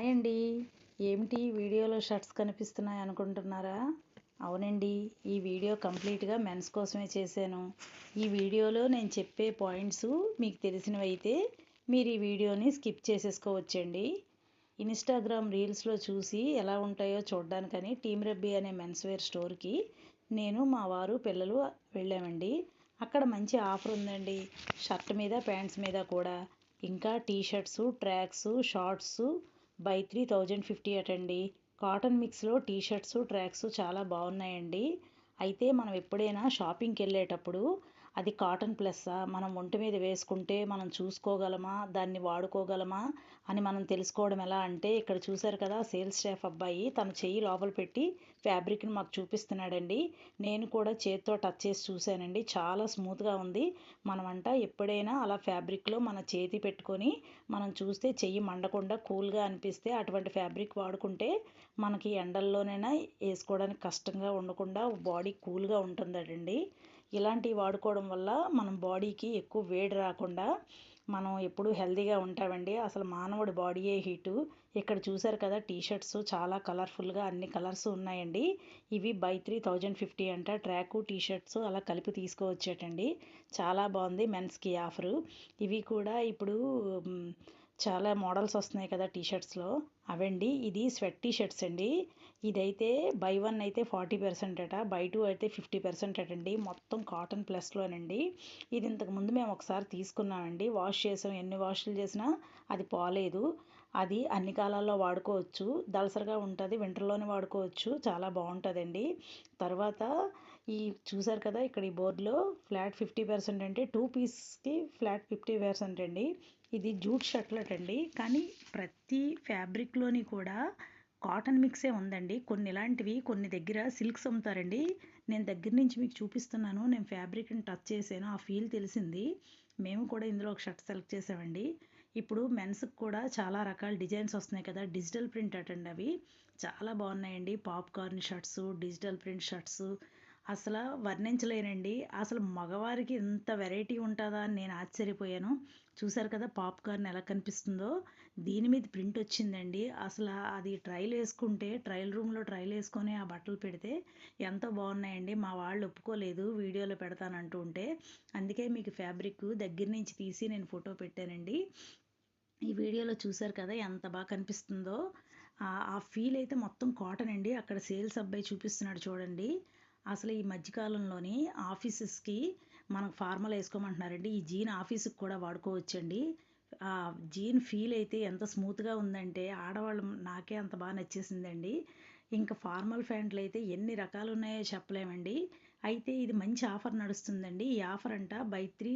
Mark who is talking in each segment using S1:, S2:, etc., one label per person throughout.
S1: Hi అండి ఏమిటి వీడియోలో షర్ట్స్ కనిపిస్తున్నాయి అనుకుంటున్నారా? అవునండి ఈ వీడియో కంప్లీట్గా మెన్స్ కోసమే చేశాను. ఈ వీడియోలో నేను చెప్పే పాయింట్స్ మీకు తెలిసినవైతే మీరు ఈ వీడియోని స్కిప్ చేసేసుకోవచ్చండి. ఇన్స్టాగ్రామ్ రీల్స్లో చూసి ఎలా ఉంటాయో చూడడానికని టీమ్ రబ్బీ అనే మెన్స్ వేర్ స్టోర్కి నేను మా వారు పిల్లలు వెళ్ళామండి. అక్కడ మంచి ఆఫర్ ఉందండి. షర్ట్ మీద ప్యాంట్స్ మీద కూడా. ఇంకా T shirts tracks shorts buy three thousand fifty అటండి cotton మిక్స్లో టీ షర్ట్స్ ట్రాక్స్ చాలా బాగున్నాయండి. అయితే మనం ఎప్పుడైనా షాపింగ్కి వెళ్ళేటప్పుడు అది కాటన్ ప్లస్సా? మనం ఒంటి మీద వేసుకుంటే మనం చూసుకోగలమా? దాన్ని వాడుకోగలమా? అని మనం తెలుసుకోవడం ఎలా అంటే ఇక్కడ చూశారు కదా సేల్స్ స్టాఫ్ అబ్బాయి తన చెయ్యి లోపల పెట్టి ఫ్యాబ్రిక్ని మాకు చూపిస్తున్నాడండి. నేను కూడా చేతితో టచ్ చేసి చూశానండి. చాలా స్మూత్గా ఉంది. మనమంట ఎప్పుడైనా అలా ఫ్యాబ్రిక్లో మన చేతి పెట్టుకొని మనం చూస్తే చెయ్యి మండకుండా కూల్గా అనిపిస్తే అటువంటి ఫ్యాబ్రిక్ వాడుకుంటే మనకి ఎండల్లోనైనా వేసుకోవడానికి కష్టంగా ఉండకుండా బాడీ కూల్గా ఉంటుందటండి ఇలాంటివి వాడుకోవడం వల్ల మనం బాడీకి ఎక్కువ వేడి రాకుండా మనం ఎప్పుడూ హెల్తీగా ఉంటామండి. అసలు మానవుడి బాడీయే హీటు. ఇక్కడ చూసారు కదా టీ షర్ట్స్ చాలా కలర్ఫుల్గా అన్ని కలర్స్ ఉన్నాయండి. ఇవి బై త్రీ థౌజండ్ ఫిఫ్టీ అంట. ట్రాకు టీ షర్ట్స్ అలా కలిపి తీసుకోవచ్చేటండి. చాలా బాగుంది మెన్స్కి ఆఫరు. ఇవి కూడా ఇప్పుడు చాలా మోడల్స్ వస్తున్నాయి కదా టీ షర్ట్స్లో అవండి ఇది స్వెట్ టీ షర్ట్స్ అండి. ఇదైతే బై వన్ అయితే ఫార్టీ పర్సెంట్ అట బై టూ అయితే ఫిఫ్టీ పర్సెంట్ అటండి. మొత్తం కాటన్ ప్లస్లోనండి. ఇది ఇంతకుముందు మేము ఒకసారి తీసుకున్నామండి. వాష్ చేసాం. ఎన్ని వాష్లు చేసినా అది పోలేదు. అది అన్ని కాలాల్లో వాడుకోవచ్చు. దళసరిగా ఉంటుంది వింటర్లోనే వాడుకోవచ్చు. చాలా బాగుంటుందండి. తర్వాత ఈ చూసారు కదా ఇక్కడ ఈ బోర్డులో ఫ్లాట్ ఫిఫ్టీ పర్సెంట్ అంటే టూ పీస్కి ఫ్లాట్ ఫిఫ్టీ పర్సెంట్ అండి. ఇది జూట్ షర్ట్లెట్ అండి. కానీ ప్రతి ఫ్యాబ్రిక్లోని కూడా కాటన్ మిక్సే ఉందండి. కొన్ని ఇలాంటివి కొన్ని దగ్గర సిల్క్స్ అమ్ముతారండి. నేను దగ్గర నుంచి మీకు చూపిస్తున్నాను. నేను ఫ్యాబ్రిక్ని టచ్ చేశాను. ఆ ఫీల్ తెలిసింది. మేము కూడా ఇందులో ఒక షర్ట్ సెలెక్ట్ చేసామండి. ఇప్పుడు మెన్స్కి కూడా చాలా రకాల డిజైన్స్ వస్తున్నాయి కదా. డిజిటల్ ప్రింట్ అటండి అవి. చాలా బాగున్నాయండి. Popcorn shirts digital print shirts అసలు వర్ణించలేనండి. అసలు మగవారికి ఇంత వెరైటీ ఉంటుందా అని నేను ఆశ్చర్యపోయాను. చూసారు కదా పాప్కార్న్ ఎలా కనిపిస్తుందో. దీని మీద ప్రింట్ వచ్చిందండి. అసలు అది ట్రైల్ వేసుకుంటే ట్రయల్ రూమ్లో ట్రైల్ వేసుకొని ఆ బట్టలు పెడితే ఎంతో బాగున్నాయండి. మా వాళ్ళు ఒప్పుకోలేదు వీడియోలో పెడతానంటూ ఉంటే. అందుకే మీకు ఫ్యాబ్రిక్ దగ్గర నుంచి తీసి నేను ఫోటో పెట్టానండి. ఈ వీడియోలో చూసారు కదా ఎంత బాగా కనిపిస్తుందో. ఆ ఫీల్ అయితే మొత్తం కాటన్ అండి. అక్కడ సేల్స్ అబ్బాయి చూపిస్తున్నాడు చూడండి. అసలు ఈ మధ్యకాలంలోని ఆఫీసెస్కి మనం ఫార్మల్ వేసుకోమంటున్నారండి. ఈ జీన్ ఆఫీస్కి కూడా వాడుకోవచ్చండి. ఆ జీన్ ఫీల్ అయితే ఎంత స్మూత్గా ఉందంటే ఆడవాళ్ళు నాకే అంత బాగా నచ్చేసిందండి. ఇంకా ఫార్మల్ ప్యాంట్లు అయితే ఎన్ని రకాలు ఉన్నాయో చెప్పలేమండి. అయితే ఇది మంచి ఆఫర్ నడుస్తుందండి. ఈ ఆఫర్ అంట బై త్రీ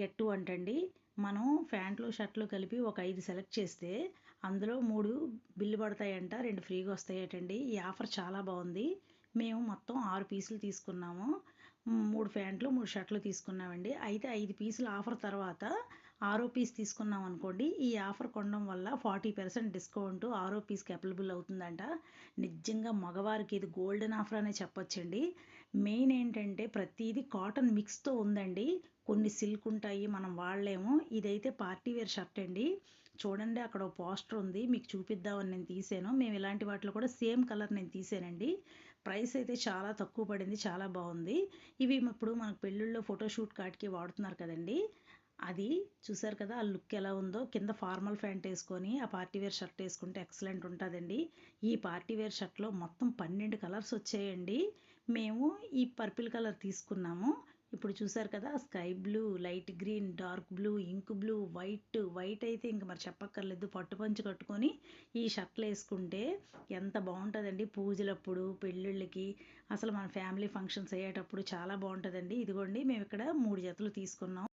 S1: గెట్ టూ అంటండి. మనం ప్యాంట్లు షర్ట్లు కలిపి ఒక ఐదు సెలెక్ట్ చేస్తే అందులో మూడు బిల్లు పడతాయంట రెండు ఫ్రీగా వస్తాయటండి. ఈ ఆఫర్ చాలా బాగుంది. మేము మొత్తం ఆరు పీసులు తీసుకున్నాము. మూడు ప్యాంట్లు మూడు షర్ట్లు తీసుకున్నామండి. అయితే ఐదు పీసులు ఆఫర్ తర్వాత ఆరో పీస్ తీసుకున్నాం అనుకోండి. ఈ ఆఫర్ కొనడం వల్ల ఫార్టీ పర్సెంట్ డిస్కౌంట్ ఆరో పీస్కి అవైలబుల్ అవుతుందంట. నిజంగా మగవారికి ఇది గోల్డెన్ ఆఫర్ అనే చెప్పొచ్చండి. మెయిన్ ఏంటంటే ప్రతిదీ కాటన్ మిక్స్తో ఉందండి. కొన్ని సిల్క్ ఉంటాయి మనం వాడలేము. ఇదైతే పార్టీ వేర్ షర్ట్ అండి. చూడండి అక్కడ ఒక పోస్టర్ ఉంది. మీకు చూపిద్దామని నేను తీసాను. మేము ఇలాంటి వాటిలో కూడా సేమ్ కలర్ నేను తీసానండి. ప్రైస్ అయితే చాలా తక్కువ పడింది చాలా బాగుంది. ఇవి ఇప్పుడు మనకు పెళ్ళిళ్ళలో ఫోటోషూట్ కాటికి వాడుతున్నారు కదండి. అది చూసారు కదా ఆ లుక్ ఎలా ఉందో. కింద ఫార్మల్ ప్యాంట్ వేసుకొని ఆ పార్టీ వేర్ షర్ట్ వేసుకుంటే ఎక్సలెంట్ ఉంటుందండి. ఈ పార్టీ వేర్ షర్ట్లో మొత్తం పన్నెండు కలర్స్ వచ్చాయండి. మేము ఈ పర్పుల్ కలర్ తీసుకున్నాము. ఇప్పుడు చూసారు కదా sky blue light green dark blue ink blue white white అయితే ఇంక మరి చెప్పక్కర్లేదు. పట్టు పంచు కట్టుకొని ఈ షర్ట్లు వేసుకుంటే ఎంత బాగుంటుందండి. పూజలప్పుడు పెళ్ళిళ్ళకి అసలు మన ఫ్యామిలీ ఫంక్షన్స్ అయ్యేటప్పుడు చాలా బాగుంటుందండి. ఇదిగోండి మేము ఇక్కడ మూడు జతలు తీసుకున్నాం.